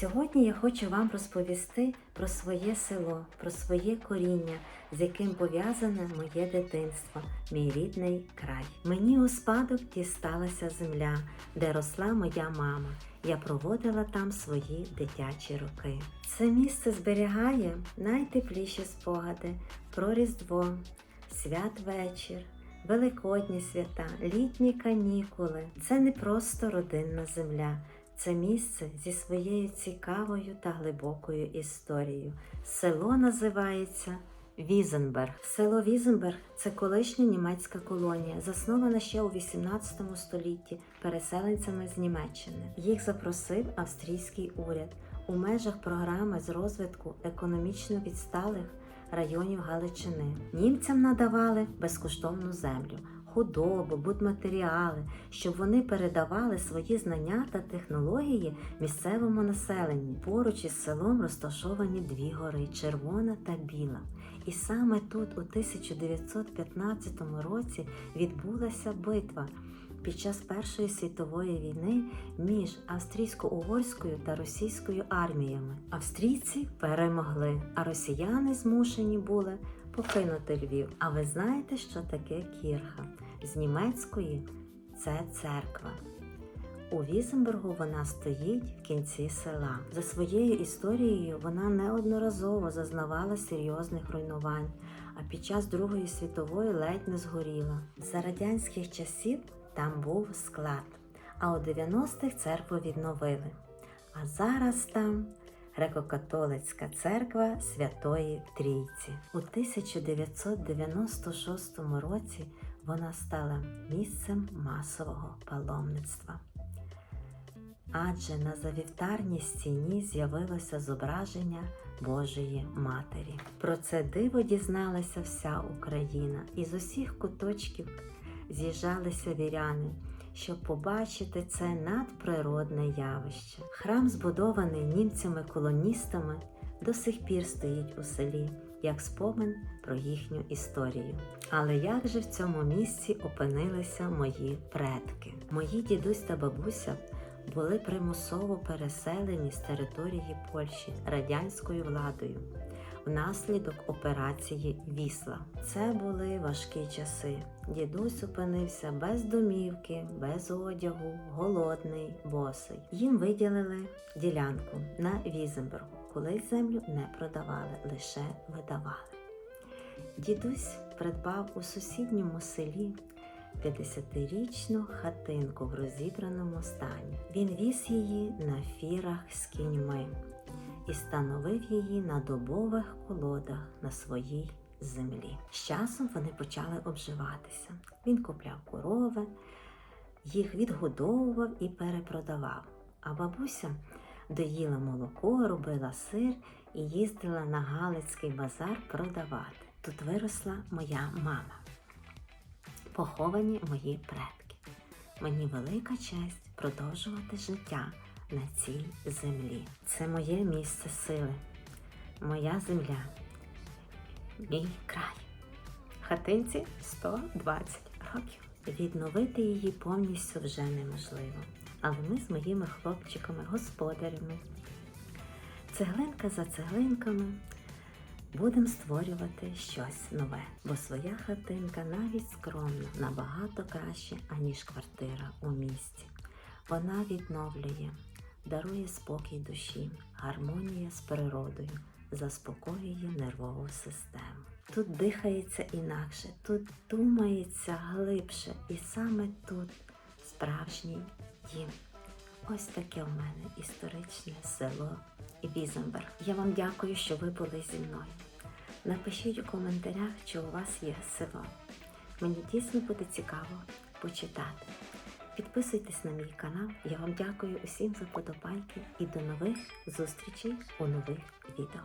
Сьогодні я хочу вам розповісти про своє село, про своє коріння, з яким пов'язане моє дитинство, мій рідний край. Мені у спадок дісталася земля, де росла моя мама. Я проводила там свої дитячі роки. Це місце зберігає найтепліші спогади про Різдво, святвечір, Великодні свята, літні канікули. Це не просто родинна земля. Це місце зі своєю цікавою та глибокою історією. Село називається Візенберг. Село Візенберг це колишня німецька колонія, заснована ще у 18 столітті переселенцями з Німеччини. Їх запросив австрійський уряд у межах програми з розвитку економічно відсталих районів Галичини. Німцям надавали безкоштовну землю худобу, будматеріали, щоб вони передавали свої знання та технології місцевому населенню. Поруч із селом розташовані дві гори червона та біла. І саме тут, у 1915 році, відбулася битва. Під час Першої світової війни між австрійсько-угорською та російською арміями австрійці перемогли, а росіяни змушені були покинути Львів. А ви знаєте, що таке кірха? З німецької це церква. У Візенбергу вона стоїть в кінці села. За своєю історією вона неодноразово зазнавала серйозних руйнувань, а під час Другої світової ледь не згоріла. За радянських часів там був склад, а у 90-х церкву відновили. А зараз там греко-католицька церква Святої Трійці. У 1996 році вона стала місцем масового паломництва. Адже на завівтарній стіні з'явилося зображення Божої Матері. Про це диво дізналася вся Україна, і з усіх куточків з'їжджалися віряни, щоб побачити це надприродне явище. Храм, збудований німцями-колоністами, до сих пір стоїть у селі як спомин про їхню історію. Але як же в цьому місці опинилися мої предки? Мої дідусь та бабуся були примусово переселені з території Польщі радянською владою внаслідок операції Вісла. Це були важкі часи. Дідусь опинився без домівки, без одягу, голодний, босий. Їм виділили ділянку на Візенбергу. Колись землю не продавали, лише видавали. Дідусь придбав у сусідньому селі 50-річну хатинку в розібраному стані. Він віз її на фірах з кіньми і становив її на добових колодах на своїй землі. З часом вони почали обживатися. Він купляв корови, їх відгодовував і перепродавав. А бабуся доїла молоко, робила сир і їздила на Галицький базар продавати. Тут виросла моя мама. Поховані мої предки. Мені велика честь продовжувати життя на цій землі. Це моє місце сили, моя земля, мій край. Хатинці 120 років. Відновити її повністю вже неможливо. Але ми з моїми хлопчиками-господарями, цеглинка за цеглинками, будемо створювати щось нове, бо своя хатинка навіть скромна, набагато краще, аніж квартира у місті. Вона відновлює, дарує спокій душі, гармонія з природою, заспокоює нервову систему. Тут дихається інакше, тут думається глибше, і саме тут справжній дім. Ось таке у мене історичне село Візенберг. Я вам дякую, що ви були зі мною. Напишіть у коментарях, чи у вас є село. Мені дійсно буде цікаво почитати. Підписуйтесь на мій канал. Я вам дякую усім за подобайки і до нових зустрічей у нових відео.